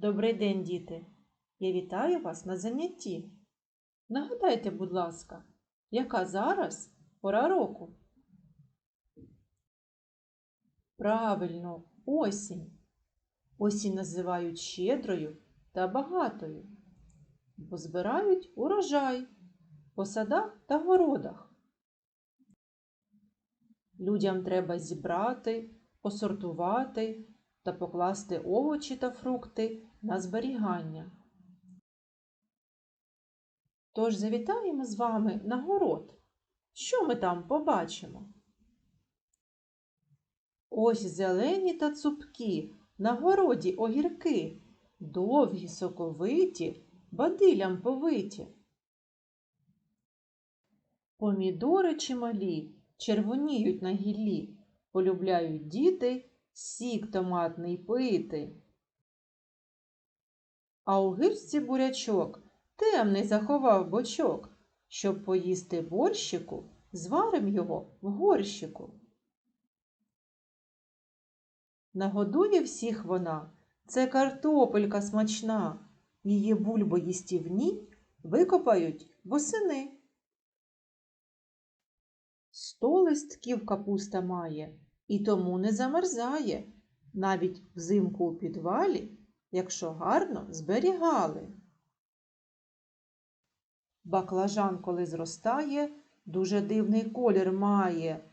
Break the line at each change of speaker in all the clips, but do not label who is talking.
Добрий день, діти! Я вітаю вас на занятті. Нагадайте, будь ласка, яка зараз пора року? Правильно, осінь. Осінь називають щедрою та багатою, бо збирають урожай по садах та городах. Людям треба зібрати, посортувати та покласти овочі та фрукти на зберігання. Тож завітаємо з вами на город. Що ми там побачимо? Ось зелені та цупкі, на городі огірки, довгі, соковиті, бадилям повиті. Помідори чималі, червоніють на гіллі, полюбляють діти сік томатний пити. А у гирці бурячок темний заховав бочок, щоб поїсти борщику, зварим його в горщику. Нагодує всіх вона, це картопелька смачна, її бульби їстівні викопають восени. Сто листків капуста має і тому не замерзає, навіть взимку у підвалі, якщо гарно зберігали. Баклажан, коли зростає, дуже дивний колір має,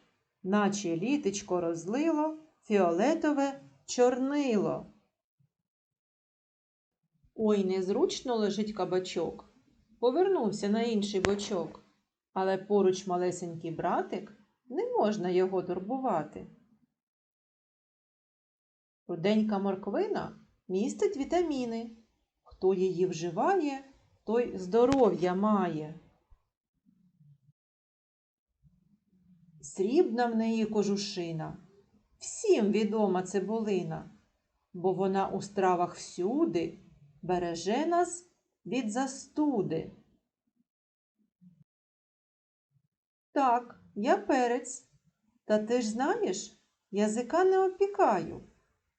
наче літечко розлило фіолетове чорнило. Ой, незручно лежить кабачок. Повернувся на інший бочок, але поруч малесенький братик не можна його турбувати. Руденька морквина містить вітаміни. Хто її вживає, той здоров'я має. Срібна в неї кожушина. Всім відома цибулина, бо вона у стравах всюди береже нас від застуди. Так, я перець. Та ти ж знаєш, язика не опікаю.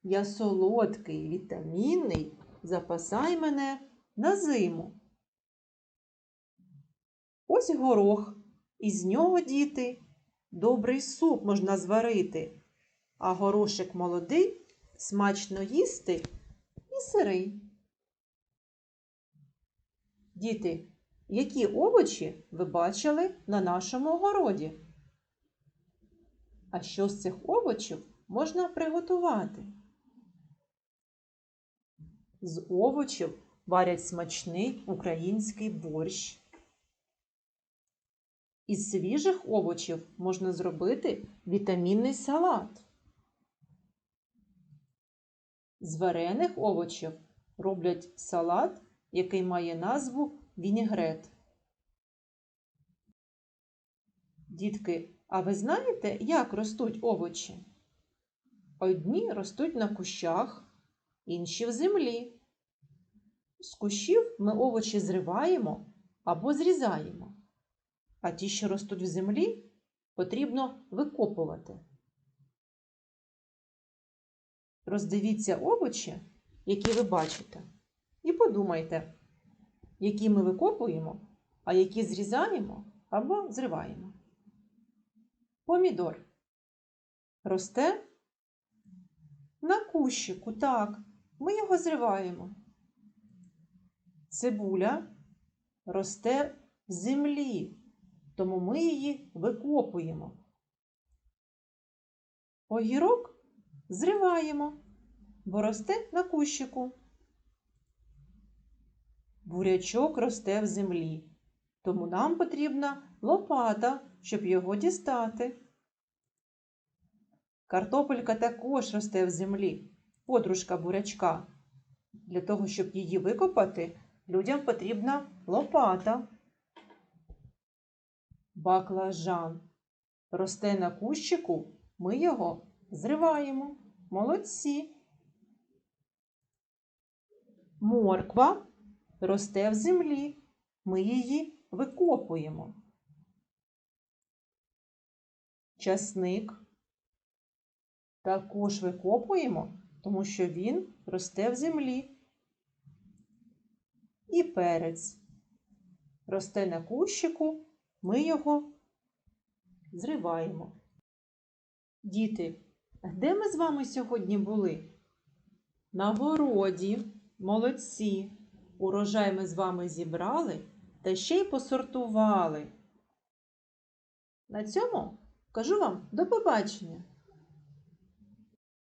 Я солодкий, вітамінний, запасай мене на зиму. Ось горох, із нього діти добрий суп можна зварити, а горошик молодий смачно їсти і сирий. Діти, які овочі ви бачили на нашому городі? А що з цих овочів можна приготувати? З овочів варять смачний український борщ. Із свіжих овочів можна зробити вітамінний салат. З варених овочів роблять салат, який має назву вінігрет. Дітки, а ви знаєте, як ростуть овочі? Одні ростуть на кущах, інші в землі. З кущів ми овочі зриваємо або зрізаємо, а ті, що ростуть в землі, потрібно викопувати. Роздивіться овочі, які ви бачите, і подумайте, які ми викопуємо, а які зрізаємо або зриваємо. Помідор росте на кущику, так, ми його зриваємо. Цибуля росте в землі, тому ми її викопуємо. Огірок зриваємо, бо росте на кущику. Бурячок росте в землі, тому нам потрібна лопата, щоб його дістати. Картопелька також росте в землі, подружка бурячка. Для того, щоб її викопати, людям потрібна лопата. Баклажан росте на кущику, ми його зриваємо. Молодці. Морква росте в землі, ми її викопуємо. Часник також викопуємо, тому що він росте в землі. і перець. Росте на кущику, ми його зриваємо. Діти, де ми з вами сьогодні були? На городі, молодці. Урожай ми з вами зібрали та ще й посортували. На цьому кажу вам до побачення.